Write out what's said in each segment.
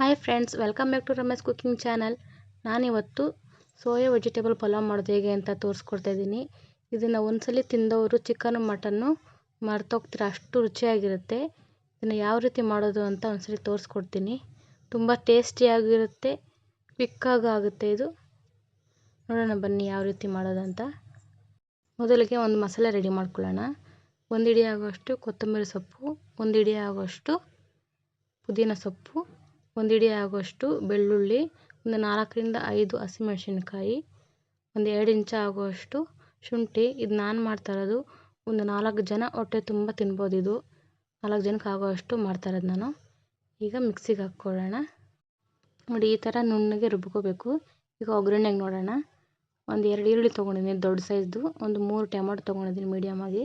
Hi friends welcome back to Ramesh cooking channel ನಾನಿವತ್ತು soya vegetable pulao ಮಾಡೋದು ಹೇಗೆ ಅಂತ ತೋರಿಸ್ಕೊಡ್ತಾ ಇದ್ದೀನಿ ಇದನ್ನು ಒಂದ್ಸಲಿ ತಿಂದವರು ಚಿಕನ್ ಮಟನ್ನು ಮರ್ತೋಗ್ತೀರ ಅಷ್ಟು ರುಚಿಯಾಗಿರುತ್ತೆ. ಇದನ್ನು ಯಾವ ರೀತಿ ಮಾಡೋದು ಅಂತ ಒಂದ್ಸಲಿ ತೋರಿಸ್ಕೊಡ್ತೀನಿ. ತುಂಬ ಟೇಸ್ಟಿಯಾಗಿರುತ್ತೆ ಕ್ವಿಕ್ಕಾಗಿ ಆಗುತ್ತೆ ಇದು. ನೋಡೋಣ ಬನ್ನಿ ಯಾವ ರೀತಿ ಮಾಡೋದಂತ ಮೊದಲಿಗೆ ಒಂದು ಮಸಾಲೆ ರೆಡಿ ಮಾಡ್ಕೊಳ್ಳೋಣ. ಒಂದು ಇಡಿ ಆಗುವಷ್ಟು ಕೊತ್ತಂಬರಿ ಸೊಪ್ಪು, ಒಂದು ಇಡಿ ಆಗುವಷ್ಟು ಪುದೀನ ಸೊಪ್ಪು ಒಂದು ಹಿಡಿ ಆಗುವಷ್ಟು ಬೆಳ್ಳುಳ್ಳಿ, ಒಂದು ನಾಲ್ಕರಿಂದ ಐದು ಹಸಿಮೆಣ್ಸಿನ್ಕಾಯಿ, ಒಂದು ಎರಡು ಇಂಚು ಆಗುವಷ್ಟು ಶುಂಠಿ. ಇದು ನಾನು ಮಾಡ್ತಾ ಇರೋದು. ಒಂದು ನಾಲ್ಕು ಜನ ಹೊಟ್ಟೆ ತುಂಬ ತಿನ್ಬೋದು ಇದು. ನಾಲ್ಕು ಜನಕ್ಕೆ ಆಗುವಷ್ಟು ಮಾಡ್ತಾ ಇರೋದು ನಾನು. ಈಗ ಮಿಕ್ಸಿಗೆ ಹಾಕ್ಕೊಳ್ಳೋಣ. ನೋಡಿ, ಈ ಥರ ನುಣ್ಣಗೆ ರುಬ್ಕೋಬೇಕು. ಈಗ ಒಗ್ಗರಣೆಗೆ ನೋಡೋಣ. ಒಂದು ಎರಡು ಈರುಳ್ಳಿ ತೊಗೊಂಡಿದ್ದೀನಿ, ದೊಡ್ಡ ಸೈಜ್ದು. ಒಂದು ಮೂರು ಟೊಮೊಟೊ ತೊಗೊಂಡಿದ್ದೀನಿ, ಮೀಡಿಯಮ್ ಆಗಿ.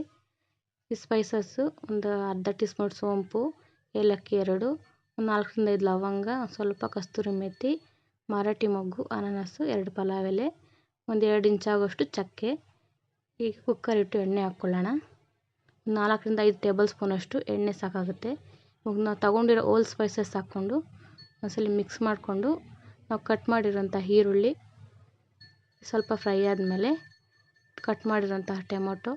ಈ ಸ್ಪೈಸಸ್ಸು ಒಂದು ಅರ್ಧ ಟೀ ಸ್ಪೂನ್ ಸೋಂಪು, ಏಲಕ್ಕಿ ಎರಡು ನಾಲ್ಕರಿಂದ ಐದು ಲವಂಗ, ಸ್ವಲ್ಪ ಕಸ್ತೂರಿ ಮೆತ್ತಿ ಮರಾಠಿ ಮೊಗ್ಗು ಅನಾನಸ್ಸು ಎರಡು ಪಲಾವ್ ಎಲೆ ಒಂದು ಎರಡು ಇಂಚಾಗುವಷ್ಟು ಚಕ್ಕೆ. ಈಗ ಕುಕ್ಕರ್ ಇಟ್ಟು ಎಣ್ಣೆ ಹಾಕ್ಕೊಳ್ಳೋಣ. ನಾಲ್ಕರಿಂದ ಐದು ಟೇಬಲ್ ಸ್ಪೂನಷ್ಟು ಎಣ್ಣೆ ಸಾಕಾಗುತ್ತೆ. ಇವಾಗ ನಾವು ತಗೊಂಡಿರೋ ಓಲ್ ಸ್ಪೈಸಸ್ ಹಾಕ್ಕೊಂಡು ಒಂದ್ಸಲ ಮಿಕ್ಸ್ ಮಾಡಿಕೊಂಡು ನಾವು ಕಟ್ ಮಾಡಿರೋಂಥ ಈರುಳ್ಳಿ ಸ್ವಲ್ಪ ಫ್ರೈ ಆದಮೇಲೆ ಕಟ್ ಮಾಡಿರೋಂತಹ ಟೊಮೊಟೊ,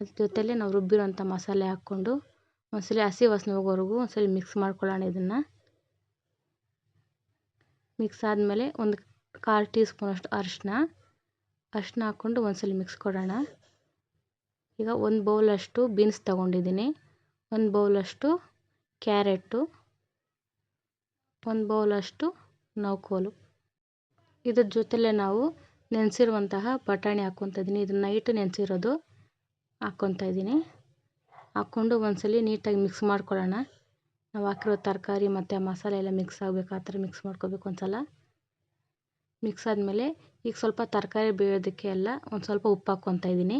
ಅದ್ರ ಜೊತೇಲಿ ನಾವು ರುಬ್ಬಿರೋಂಥ ಮಸಾಲೆ ಹಾಕ್ಕೊಂಡು ಒಂದ್ಸಲ ಹಸಿ ವಾಸನೆ ಹೋಗೋವರೆಗೂ ಒಂದ್ಸಲ ಮಿಕ್ಸ್ ಮಾಡ್ಕೊಳ್ಳೋಣ ಇದನ್ನು. ಮಿಕ್ಸ್ ಆದಮೇಲೆ ಒಂದು ಕಾಲು ಟೀ ಸ್ಪೂನಷ್ಟು ಅರಿಶಿನ. ಅರಿಶಿನ ಹಾಕ್ಕೊಂಡು ಒಂದ್ಸಲ ಮಿಕ್ಸ್ ಕೊಡೋಣ. ಈಗ ಒಂದು ಬೌಲಷ್ಟು ಬೀನ್ಸ್ ತೊಗೊಂಡಿದ್ದೀನಿ. ಒಂದು ಬೌಲಷ್ಟು ಕ್ಯಾರೆಟು ಒಂದು ಬೌಲಷ್ಟು ನೌಕೋಲು ಇದ್ರ ಜೊತೆಲೇ ನಾವು ನೆನೆಸಿರುವಂತಹ ಬಟಾಣಿ ಹಾಕ್ಕೊತಾ ಇದ್ದೀನಿ ಇದು ನೈಟ್ ನೆನೆಸಿರೋದು ಹಾಕ್ಕೊತಾ ಇದ್ದೀನಿ ಹಾಕ್ಕೊಂಡು ಒಂದ್ಸಲ ನೀಟಾಗಿ ಮಿಕ್ಸ್ ಮಾಡ್ಕೊಳ್ಳೋಣ. ನಾವು ಹಾಕಿರೋ ತರಕಾರಿ ಮತ್ತು ಮಸಾಲೆ ಎಲ್ಲ ಮಿಕ್ಸ್ ಆಗಬೇಕು, ಆ ಥರ ಮಿಕ್ಸ್ ಮಾಡ್ಕೊಬೇಕು ಒಂದು ಸಲ ಮಿಕ್ಸ್ ಆದಮೇಲೆ ಈಗ ಸ್ವಲ್ಪ ತರಕಾರಿ ಬೇಯೋದಕ್ಕೆ ಎಲ್ಲ ಒಂದು ಸ್ವಲ್ಪ ಉಪ್ಪು ಹಾಕ್ಕೊತಾ ಇದ್ದೀನಿ.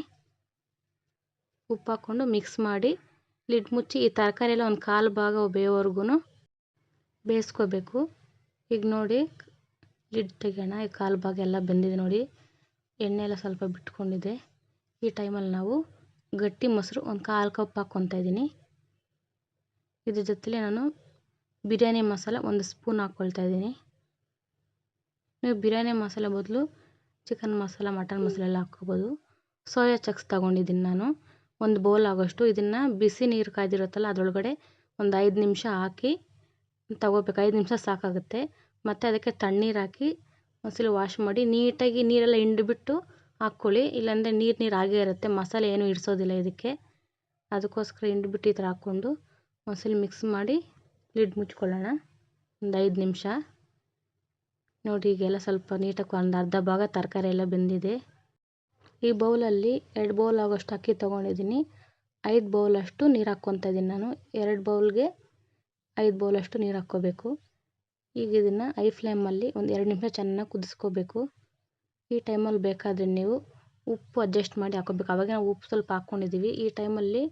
ಉಪ್ಪು ಹಾಕ್ಕೊಂಡು ಮಿಕ್ಸ್ ಮಾಡಿ ಲಿಡ್ ಮುಚ್ಚಿ ಈ ತರಕಾರಿ ಎಲ್ಲ ಒಂದು ಕಾಲು ಭಾಗ ಬೇಯೋವರೆಗೂ ಬೇಯಿಸ್ಕೋಬೇಕು. ಈಗ ನೋಡಿ ಲಿಡ್ ತೆಗೆಯೋಣ, ಈ ಕಾಲು ಭಾಗ ಎಲ್ಲ ಬೆಂದಿದೆ ನೋಡಿ. ಎಣ್ಣೆ ಎಲ್ಲ ಸ್ವಲ್ಪ ಬಿಟ್ಕೊಂಡಿದೆ. ಈ ಟೈಮಲ್ಲಿ ನಾವು ಗಟ್ಟಿ ಮೊಸರು ಒಂದು ಕಾಲು ಕಪ್ ಹಾಕ್ಕೊತಾ ಇದ್ದೀನಿ. ಇದ್ರ ಜೊತೆಲೆ ನಾನು ಬಿರಿಯಾನಿ ಮಸಾಲ ಒಂದು ಸ್ಪೂನ್ ಹಾಕ್ಕೊಳ್ತಾ ಇದ್ದೀನಿ. ನೀವು ಬಿರಿಯಾನಿ ಮಸಾಲ ಬದಲು ಚಿಕನ್ ಮಸಾಲ, ಮಟನ್ ಮಸಾಲ ಎಲ್ಲ ಹಾಕ್ಕೋಬೋದು. ಸೋಯಾ ಚಕ್ಸ್ ತೊಗೊಂಡಿದ್ದೀನಿ ನಾನು. ಒಂದು ಬೌಲ್ ಆಗೋಷ್ಟು ಇದನ್ನು ಬಿಸಿ ನೀರು ಕಾಯ್ದಿರುತ್ತಲ್ಲ ಅದರೊಳಗಡೆ ಒಂದು ಐದು ನಿಮಿಷ ಹಾಕಿ ತಗೋಬೇಕು. ಐದು ನಿಮಿಷ ಸಾಕಾಗುತ್ತೆ. ಮತ್ತು ಅದಕ್ಕೆ ತಣ್ಣೀರು ಹಾಕಿ ಒಂದ್ಸಲ ವಾಶ್ ಮಾಡಿ ನೀಟಾಗಿ ನೀರೆಲ್ಲ ಹಿಂಡ್ಬಿಟ್ಟು ಹಾಕ್ಕೊಳ್ಳಿ ಇಲ್ಲಾಂದರೆ ನೀರು ನೀರು ಆಗೇ ಇರುತ್ತೆ. ಮಸಾಲೆ ಏನೂ ಇಡಿಸೋದಿಲ್ಲ ಇದಕ್ಕೆ. ಅದಕ್ಕೋಸ್ಕರ ಹಿಂಡ್ಬಿಟ್ಟು ಈ ಥರ ಹಾಕ್ಕೊಂಡು ಒಂದ್ಸಲ ಮಿಕ್ಸ್ ಮಾಡಿ ಲಿಡ್ ಮುಚ್ಕೊಳ್ಳೋಣ. ಒಂದು ಐದು ನಿಮಿಷ. ನೋಡಿ, ಈಗೆಲ್ಲ ಸ್ವಲ್ಪ ನೀಟಾಗಿ ಒಂದು ಅರ್ಧ ಭಾಗ ತರಕಾರಿ ಎಲ್ಲ ಬೆಂದಿದೆ. ಈ ಬೌಲಲ್ಲಿ ಎರಡು ಬೌಲ್ ಆಗೋಷ್ಟು ಅಕ್ಕಿ ತೊಗೊಂಡಿದ್ದೀನಿ. ಐದು ಬೌಲಷ್ಟು ನೀರು ಹಾಕ್ಕೊತಾ ಇದ್ದೀನಿ ನಾನು. ಎರಡು ಬೌಲ್ಗೆ ಐದು ಬೌಲಷ್ಟು ನೀರು ಹಾಕ್ಕೋಬೇಕು. ಈಗ ಇದನ್ನು ಐ ಫ್ಲೇಮಲ್ಲಿ ಒಂದು ಎರಡು ನಿಮಿಷ ಚೆನ್ನಾಗಿ ಕುದಿಸ್ಕೋಬೇಕು. ಈ ಟೈಮಲ್ಲಿ ಬೇಕಾದರೆ ನೀವು ಉಪ್ಪು ಅಡ್ಜಸ್ಟ್ ಮಾಡಿ ಹಾಕೋಬೇಕು ಅವಾಗ ನಾವು ಉಪ್ಪು ಸ್ವಲ್ಪ ಹಾಕ್ಕೊಂಡಿದ್ದೀವಿ. ಈ ಟೈಮಲ್ಲಿ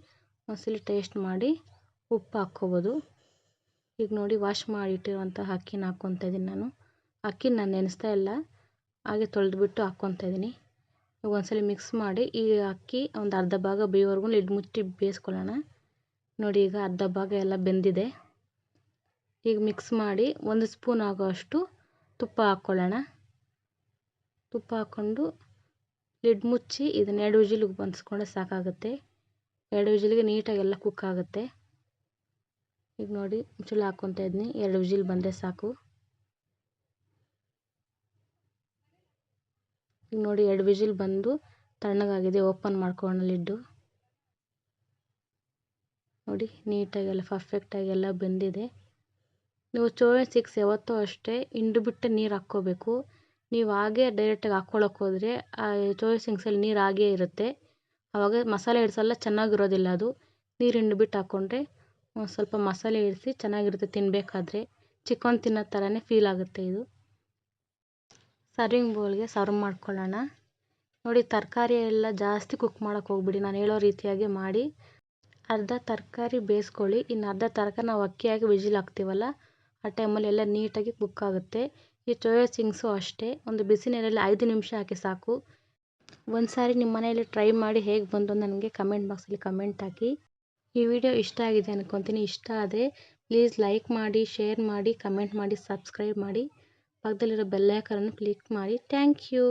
ಒಂದ್ಸಲ ಟೇಸ್ಟ್ ಮಾಡಿ ಉಪ್ಪು ಹಾಕ್ಕೋಬೋದು. ಈಗ ನೋಡಿ ವಾಶ್ ಮಾಡಿ ಇಟ್ಟಿರುವಂಥ ಅಕ್ಕಿನ ಹಾಕ್ಕೊತಾ ಇದ್ದೀನಿ ನಾನು. ಅಕ್ಕಿನ ನಾನು ನೆನೆಸ್ತಾ ಇಲ್ಲ. ಹಾಗೆ ತೊಳೆದ್ಬಿಟ್ಟು ಹಾಕ್ಕೊತಾ ಇದ್ದೀನಿ. ಈಗ ಒಂದ್ಸಲ ಮಿಕ್ಸ್ ಮಾಡಿ ಈ ಅಕ್ಕಿ ಒಂದು ಅರ್ಧ ಭಾಗ ಬೇಯೋವರೆಗೂ ಲಿಡ್ ಮುಚ್ಚಿ ಬೇಯಿಸ್ಕೊಳ್ಳೋಣ. ನೋಡಿ ಈಗ ಅರ್ಧ ಭಾಗ ಎಲ್ಲ ಬೆಂದಿದೆ. ಈಗ ಮಿಕ್ಸ್ ಮಾಡಿ ಒಂದು ಸ್ಪೂನ್ ಆಗೋಷ್ಟು ತುಪ್ಪ ಹಾಕ್ಕೊಳ್ಳೋಣ. ತುಪ್ಪ ಹಾಕ್ಕೊಂಡು ಲಿಡ್ ಮುಚ್ಚಿ ಇದನ್ನ ಎರಡು ವಿಜಿಲಿಗೆ ಬಂದಿಸ್ಕೊಂಡ್ರೆ ಸಾಕಾಗುತ್ತೆ. ಎರಡು ವಿಜಿಲಿಗೆ ನೀಟಾಗಿ ಎಲ್ಲ ಕುಕ್ ಆಗುತ್ತೆ. ಈಗ ನೋಡಿ, ಮುಚ್ಚಳ ಹಾಕ್ಕೊತಾ ಇದ್ದೀನಿ ಎರಡು ವಿಜಿಲ್ ಬಂದರೆ ಸಾಕು. ಈಗ ನೋಡಿ, ಎರಡು ವಿಜಿಲ್ ಬಂದು ತಣ್ಣಗಾಗಿದೆ. ಓಪನ್ ಮಾಡ್ಕೊಳ್ಳೋಣ ಲಿಡ್ಡು. ನೋಡಿ, ನೀಟಾಗಿ ಎಲ್ಲ ಪರ್ಫೆಕ್ಟಾಗಿ ಎಲ್ಲ ಬೆಂದಿದೆ. ನೀವು ಚೋಯ ಸಿಕ್ಸ್ ಯಾವತ್ತೂ ಅಷ್ಟೇ ಹಿಂಡ್ಬಿಟ್ಟು ನೀರು ಹಾಕ್ಕೋಬೇಕು. ನೀವು ಹಾಗೆ ಡೈರೆಕ್ಟಾಗಿ ಹಾಕ್ಕೊಳ್ಳೋಕೆ ಹೋದರೆ, ಆ ಚೋಯ ಸಿಂಗ್ಸಲ್ಲಿ ನೀರು ಹಾಗೇ ಇರುತ್ತೆ. ಆವಾಗ ಮಸಾಲೆ ಹಿಡ್ಸಲ್ಲ ಚೆನ್ನಾಗಿರೋದಿಲ್ಲ ಅದು. ನೀರು ಹಿಂಡ್ಬಿಟ್ಟು ಹಾಕ್ಕೊಂಡ್ರೆ ಒಂದು ಸ್ವಲ್ಪ ಮಸಾಲೆ ಇರಿಸಿ ಚೆನ್ನಾಗಿರುತ್ತೆ ತಿನ್ನಬೇಕಾದ್ರೆ ಚಿಕನ್ ತಿನ್ನೋ ಥರನೇ ಫೀಲ್ ಆಗುತ್ತೆ ಇದು. ಸರ್ವಿಂಗ್ ಬೌಲ್ಗೆ ಸರ್ವ್ ಮಾಡ್ಕೊಳ್ಳೋಣ. ನೋಡಿ, ತರಕಾರಿ ಎಲ್ಲ ಜಾಸ್ತಿ ಕುಕ್ ಮಾಡೋಕೆ ಹೋಗ್ಬಿಡಿ. ನಾನು ಹೇಳೋ ರೀತಿಯಾಗಿ ಮಾಡಿ. ಅರ್ಧ ತರಕಾರಿ ಬೇಯಿಸ್ಕೊಳ್ಳಿ. ಇನ್ನು ಅರ್ಧ ತರಕಾರಿ ನಾವು ಅಕ್ಕಿಯಾಗಿ ವಿಜಿಲ್ ಹಾಕ್ತೀವಲ್ಲ ಆ ಟೈಮಲ್ಲಿ ಎಲ್ಲ ನೀಟಾಗಿ ಕುಕ್ ಆಗುತ್ತೆ. ಈ ಸೋಯಾ ಚಿಂಗ್ಸು ಅಷ್ಟೇ. ಒಂದು ಬಿಸಿ ನೀರಲ್ಲಿ ಐದು ನಿಮಿಷ ಹಾಕಿ ಸಾಕು. ಒಂದು ಸಾರಿ ನಿಮ್ಮ ಮನೆಯಲ್ಲಿ ಟ್ರೈ ಮಾಡಿ ಹೇಗೆ ಬಂತು ನನಗೆ ಕಮೆಂಟ್ ಬಾಕ್ಸಲ್ಲಿ ಕಮೆಂಟ್ ಹಾಕಿ. ಈ ವಿಡಿಯೋ ಇಷ್ಟ ಆಗಿದೆ ಅನ್ಕೊತೀನಿ. ಇಷ್ಟ ಆದರೆ ಪ್ಲೀಸ್ ಲೈಕ್ ಮಾಡಿ ಶೇರ್ ಮಾಡಿ ಕಮೆಂಟ್ ಮಾಡಿ ಸಬ್ಸ್ಕ್ರೈಬ್ ಮಾಡಿ. ಪಕ್ಕದಲ್ಲಿರೋ ಬೆಲ್ಲೈಕನನ್ನು ಕ್ಲಿಕ್ ಮಾಡಿ. Thank you